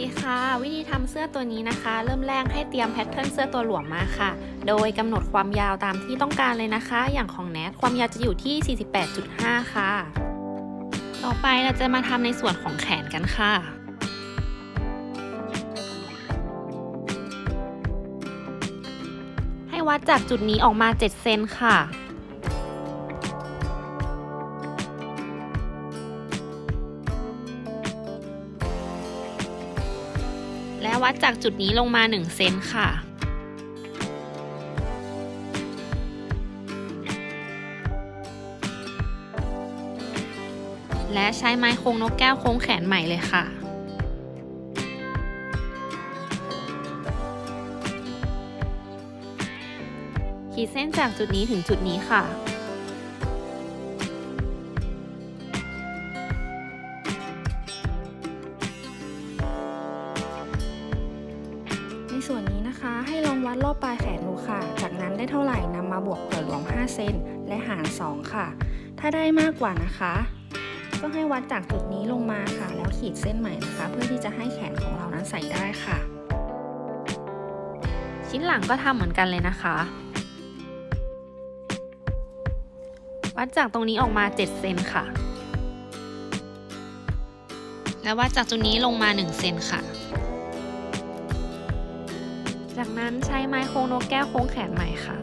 ดีค่ะ วิธีทำเสื้อตัวนี้นะคะ เริ่มแรกให้เตรียมแพทเทิร์นเสื้อตัวหลวมมาค่ะ โดยกำหนดความยาวตามที่ต้องการเลยนะคะ อย่างของแนทความยาวจะอยู่ที่ 48.5 ค่ะ ต่อไปเราจะมาทำในส่วนของแขนกันค่ะให้วัดจากจุดนี้ออกมา 7 เซนค่ะ วัดจากจุดนี้ลงมา 1 เซนค่ะ และใช้ไม้โค้งนกแก้วโค้งแขนใหม่เลยค่ะขีดเส้นจากจุดนี้ถึงจุดนี้ค่ะ 15%และหาร 2 ค่ะ ถ้าได้มากกว่านะคะ ก็ให้วัดจากจุดนี้ลงมาค่ะ แล้วขีดเส้นใหม่นะคะ เพื่อที่จะให้แขนของเรานั้นใส่ได้ค่ะ ชิ้นหลังก็ทำเหมือนกันเลยนะคะ วัดจากตรงนี้ออกมา 7 เซนค่ะ และวัดจากจุดนี้ลงมา 1 เซนค่ะจากนั้นใช้ไม้โค้งนกแก้วโค้งแขนใหม่ค่ะ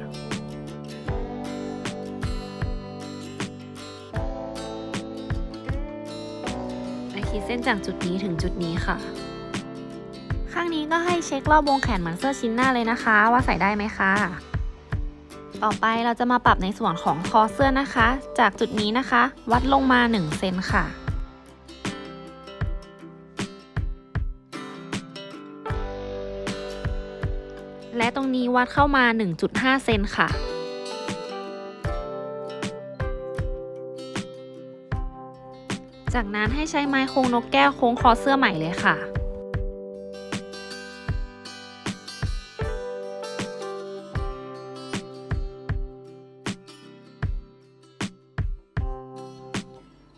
เส้นจากจุดนี้ถึงจุดนี้ค่ะ ข้างนี้ก็ให้เช็ครอบวงแขนเหมือนเสื้อชิ้นหน้าเลยนะคะ ว่าใส่ได้ไหมคะต่อไปเราจะมาปรับในส่วนของคอเสื้อนะคะ จากจุดนี้นะคะ วัดลงมา 1 เซนค่ะ และตรงนี้วัดเข้ามา 1.5 เซนค่ะ จากนั้นให้ใช้ไม้โค้งนกแก้วโค้งคอเสื้อใหม่เลยค่ะ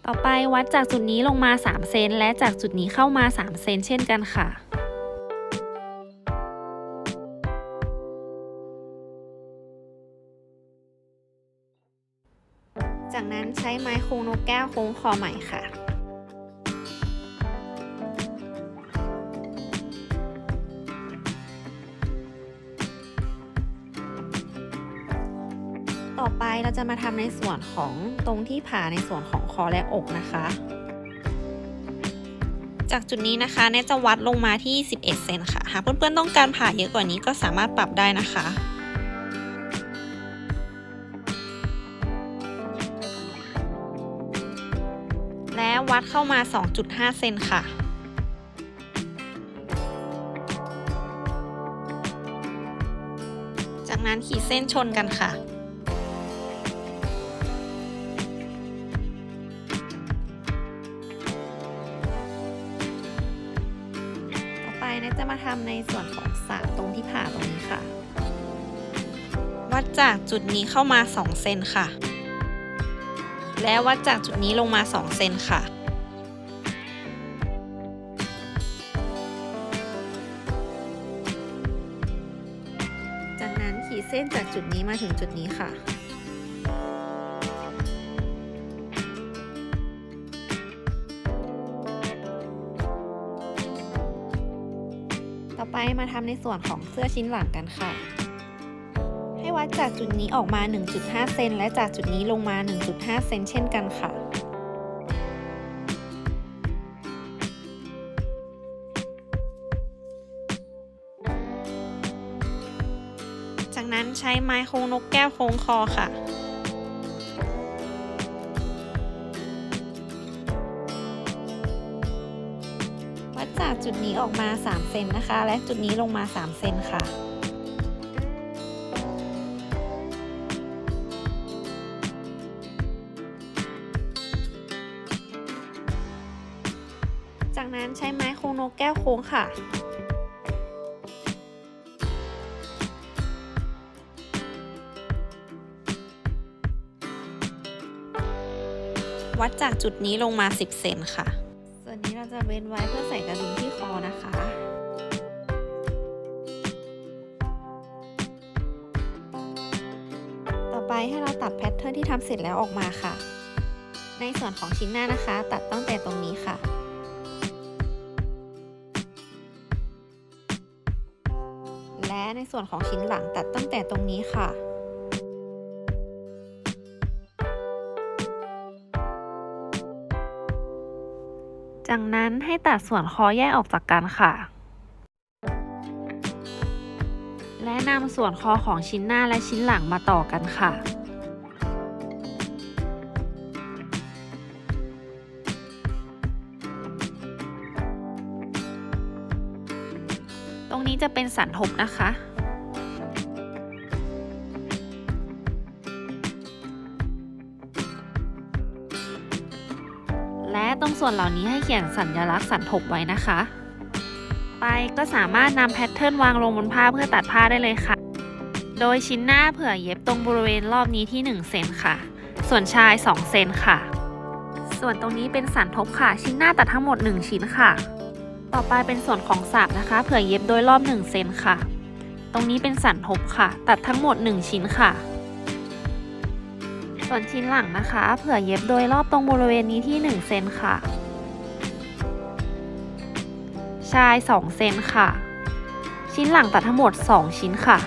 ต่อไปวัดจากจุดนี้ลงมา 3 เซนและจากจุดนี้เข้ามา 3 เซนเช่นกันค่ะ ใช้ไม้โค้งนกแก้วโค้งคอใหม่ค่ะต่อไปเราจะมาทำในส่วนของตรงที่ผ่าในส่วนของคอและอกนะคะ จากจุดนี้นะคะเนยจะวัดลงมาที่ 11 เซนค่ะ หากเพื่อนๆต้องการผ่าเยอะกว่านี้ก็สามารถปรับได้นะคะ วัดเข้ามา 2.5 เซนค่ะจากนั้นขีดเส้นชนกันค่ะ ต่อไปนะจะมาทำในส่วนของสากตรงที่ผ่าตรงนี้ค่ะ วัดจากจุดนี้เข้ามา 2 เซนค่ะ และวัดจากจุดนี้ลงมา 2 เซนค่ะ เส้นจากจุดนี้มาถึงจุดนี้ค่ะ ต่อไปมาทำในส่วนของเสื้อชิ้นหลังกันค่ะ ให้วัดจากจุดนี้ออกมา 1.5 เซนและจากจุดนี้ลงมา 1.5 เซนเช่นกันค่ะ ใช้ไม้โค้งนกแก้วโค้งคอค่ะวัดจากจุดนี้ออกมา 3 เซนนะคะ และจุดนี้ลงมา 3 เซนค่ะจากนั้นใช้ไม้โค้งนกแก้วโค้งค่ะ วัดจากจุดนี้ลงมา 10 เซนค่ะ ส่วนนี้เราจะเว้นไว้เพื่อใส่กระดุมที่คอนะคะต่อไปให้เราตัดแพทเทิร์นที่ทำเสร็จแล้วออกมาค่ะ ในส่วนของชิ้นหน้านะคะ ตัดตั้งแต่ตรงนี้ค่ะ และในส่วนของชิ้นหลังตัดตั้งแต่ตรงนี้ค่ะ จากนั้นให้ตัดส่วนคอแยกออกจากกันค่ะ และนำส่วนคอของชิ้นหน้าและชิ้นหลังมาต่อกันค่ะตรงนี้จะเป็นสันทบนะคะ ส่วนเหล่านี้ให้เขียนสัญลักษณ์สันทบไว้นะคะ ไปก็สามารถนำแพทเทิร์นวางลงบนผ้าเพื่อตัดผ้าได้เลยค่ะ โดยชิ้นหน้าเผื่อเย็บตรงบริเวณรอบนี้ที่ 1 เซนค่ะ ส่วนชาย 2 เซนค่ะ ส่วนตรงนี้เป็นสันทบค่ะ ชิ้นหน้าตัดทั้งหมด 1 ชิ้นค่ะ ต่อไปเป็นส่วนของสาบนะคะ เผื่อเย็บโดยรอบ 1 เซนค่ะ ตรงนี้เป็นสันทบค่ะ ตัดทั้งหมด 1 ชิ้นค่ะ ส่วนชิ้นหลังนะคะ เผื่อเย็บโดยรอบตรงบริเวณนี้ที่1เซนค่ะ ชาย 2 เซนค่ะ ชิ้นหลังตัดทั้งหมด 2 ชิ้นค่ะ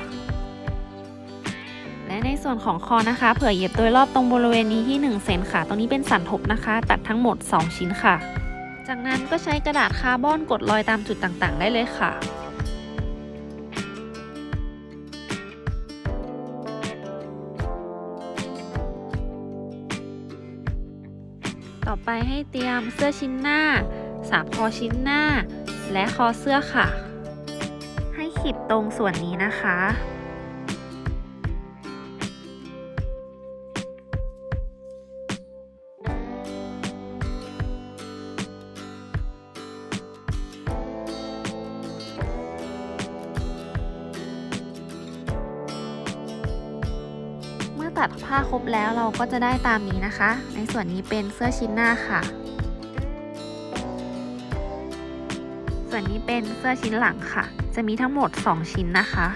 และในส่วนของคอนะคะ เผื่อเย็บโดยรอบตรงบริเวณนี้ที่1เซนค่ะ ตรงนี้เป็นสันทบนะคะ ตัดทั้งหมด 2 ชิ้นค่ะ จากนั้นก็ใช้กระดาษคาร์บอนกดรอยตามจุดต่างๆ ได้เลยค่ะ ต่อไปให้เตรียมเสื้อชิ้นหน้า สามคอชิ้นหน้า และคอเสื้อค่ะ ให้ขีดตรงส่วนนี้นะคะ ตัดผ้าครบแล้วเราก็จะได้ตามนี้นะคะ ในส่วนนี้เป็นเสื้อชิ้นหน้าค่ะ ส่วนนี้เป็นเสื้อชิ้นหลังค่ะ จะมีทั้งหมด 2 ชิ้นนะคะ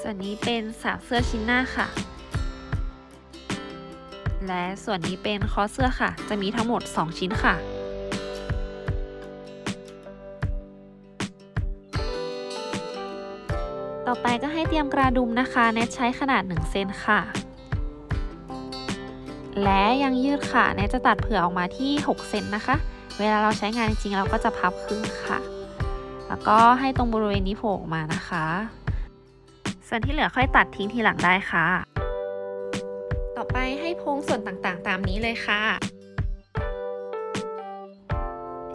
ส่วนนี้เป็นสาวเสื้อชิ้นหน้าค่ะ และส่วนนี้เป็นคอเสื้อค่ะ จะมีทั้งหมด 2 ชิ้นค่ะ ต่อไปก็ให้เตรียมกระดุมนะคะเน็ตใช้ขนาด1เซนค่ะ และยังยืดค่ะเน็ตจะตัดเผื่อออกมาที่6เซนนะคะ เวลาเราใช้งานจริงๆเราก็จะพับครึ่งค่ะ แล้วก็ให้ตรงบริเวณนี้โผล่ออกมานะคะ ส่วนที่เหลือค่อยตัดทิ้งทีหลังได้ค่ะ ต่อไปให้โพ้งส่วนต่างๆ ตามนี้เลยค่ะ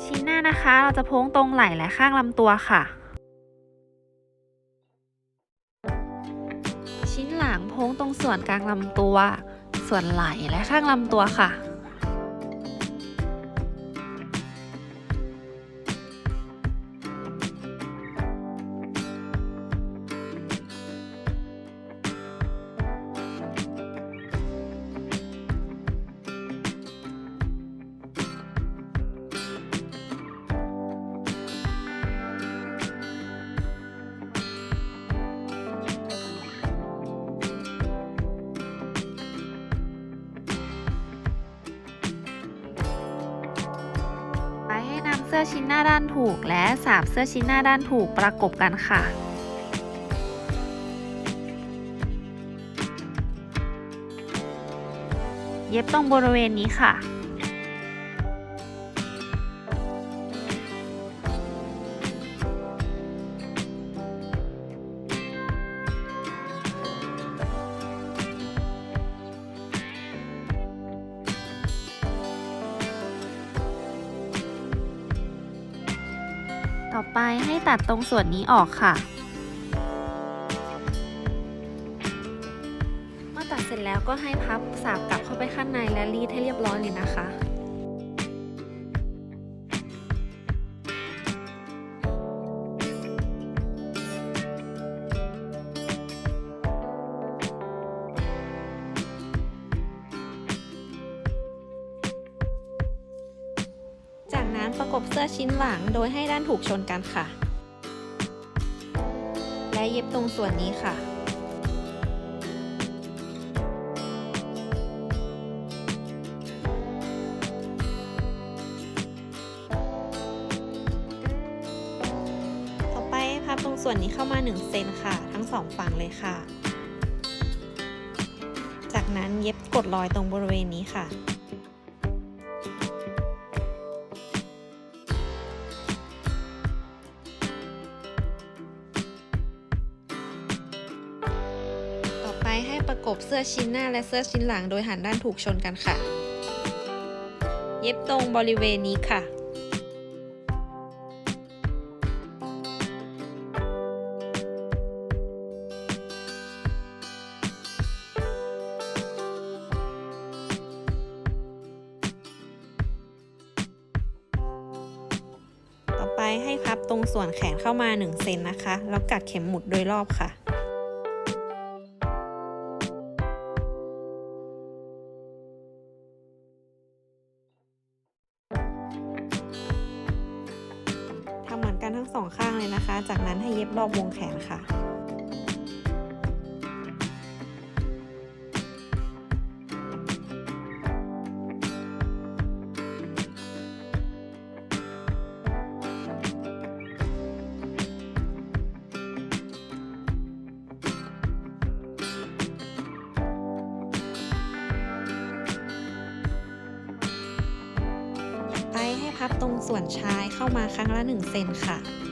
ชิ้นหน้านะคะเราจะโพ้งตรงไหล่และข้างลำตัวค่ะ โพ้งตรงส่วนกลางลำตัว ส่วนไหล่และข้างลำตัวค่ะ สื้อชิ้นหน้าด้านถูก และสาบเสื้อชิ้นหน้าด้านถูกประกบกันค่ะ เย็บตรงบริเวณนี้ค่ะ ต่อไปให้ตัดตรงส่วนนี้ออกค่ะ เมื่อตัดเสร็จแล้วก็ให้พับสาบกลับเข้าไปข้างในและรีดให้เรียบร้อยเลยนะคะ ประกบเสื้อชิ้นหลังโดยให้ด้านถูกชนกันค่ะ และเย็บตรงส่วนนี้ค่ะต่อไปพับตรงส่วนนี้เข้ามา1เซนค่ะ ทั้งสองฝั่งเลยค่ะ จากนั้นเย็บกดรอยตรงบริเวณนี้ค่ะ บเสื้อชิ้นหน้าและเสื้อชิ้นหลังโดยหันด้านถูกชนกันค่ะ เย็บตรงบริเวณนี้ค่ะต่อไปให้พับตรงส่วนแขนเข้ามา 1 เซนนะคะ แล้วกัดเข็มหมุดโดยรอบค่ะ นั้นให้เย็บรอบวงแขนค่ะไปให้พับตรงส่วนชายเข้ามาครั้งละ 1 เซนค่ะ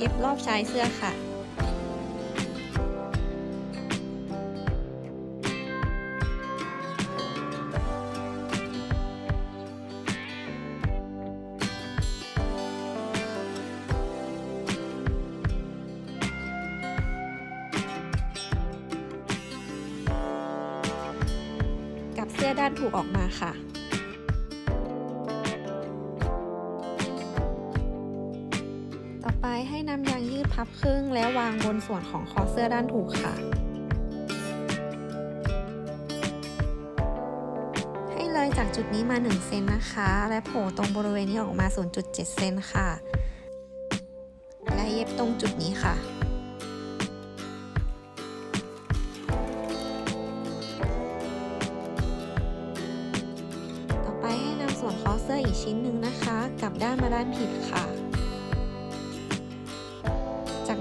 เย็บรอบชายเสื้อค่ะ ให้นำยางยืดพับครึ่ง แล้ววางบนส่วนของคอเสื้อด้านถูกค่ะ ให้เลยจากจุดนี้มา 1 เซนนะคะ และโผล่ตรงบริเวณนี้ออกมา 0.7 เซนค่ะ และเย็บตรงจุดนี้ค่ะต่อไปให้นำส่วนคอเสื้ออีกชิ้นหนึ่งนะคะ กลับด้านมาด้านผิดค่ะ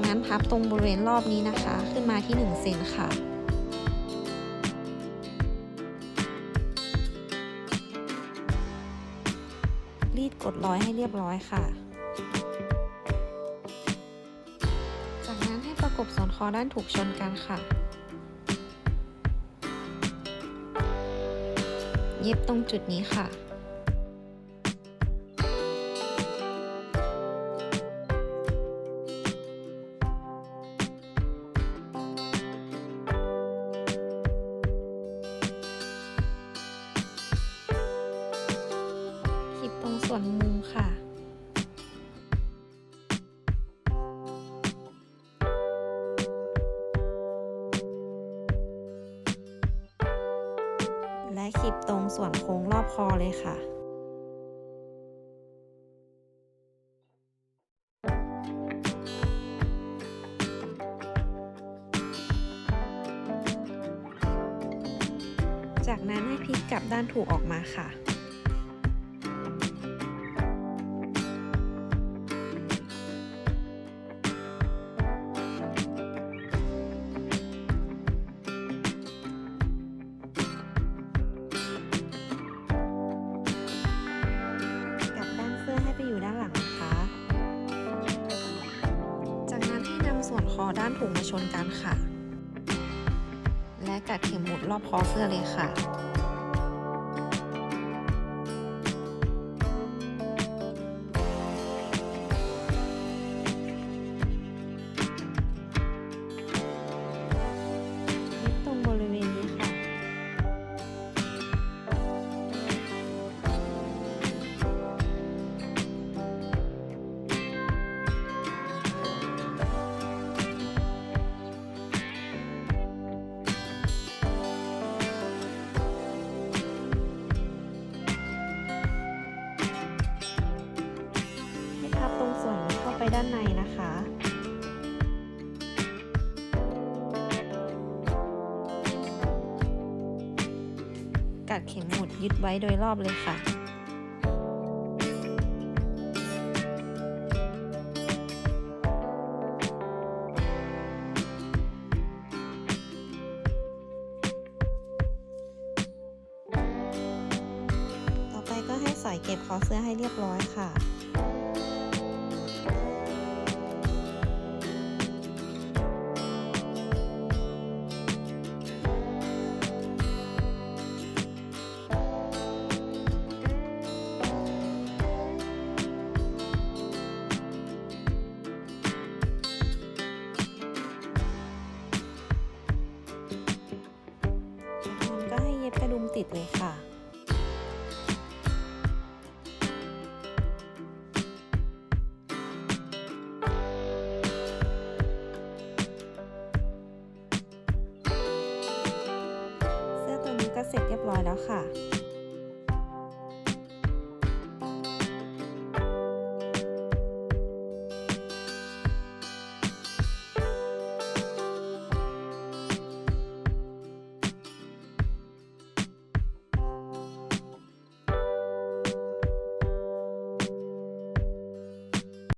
นั้นพับตรงบริเวณรอบนี้นะคะ ขึ้นมาที่1เซนค่ะ รีดกดร้อยให้เรียบร้อยค่ะ จากนั้นให้ประกบส่วนคอด้านถูกชนกันค่ะ เย็บตรงจุดนี้ค่ะ ส่วนโค้งรอบคอเลยค่ะจากนั้นให้พลิกกลับด้านถูกออกมาค่ะ กัดเข็มหมุดรอบคอเสื้อเลยค่ะ ด้านในนะคะกัดเข็มหมุดยึดไว้โดยรอบเลยค่ะ ต่อไปก็ให้สอยเก็บคอเสื้อให้เรียบร้อยค่ะ ร้อยแล้วค่ะ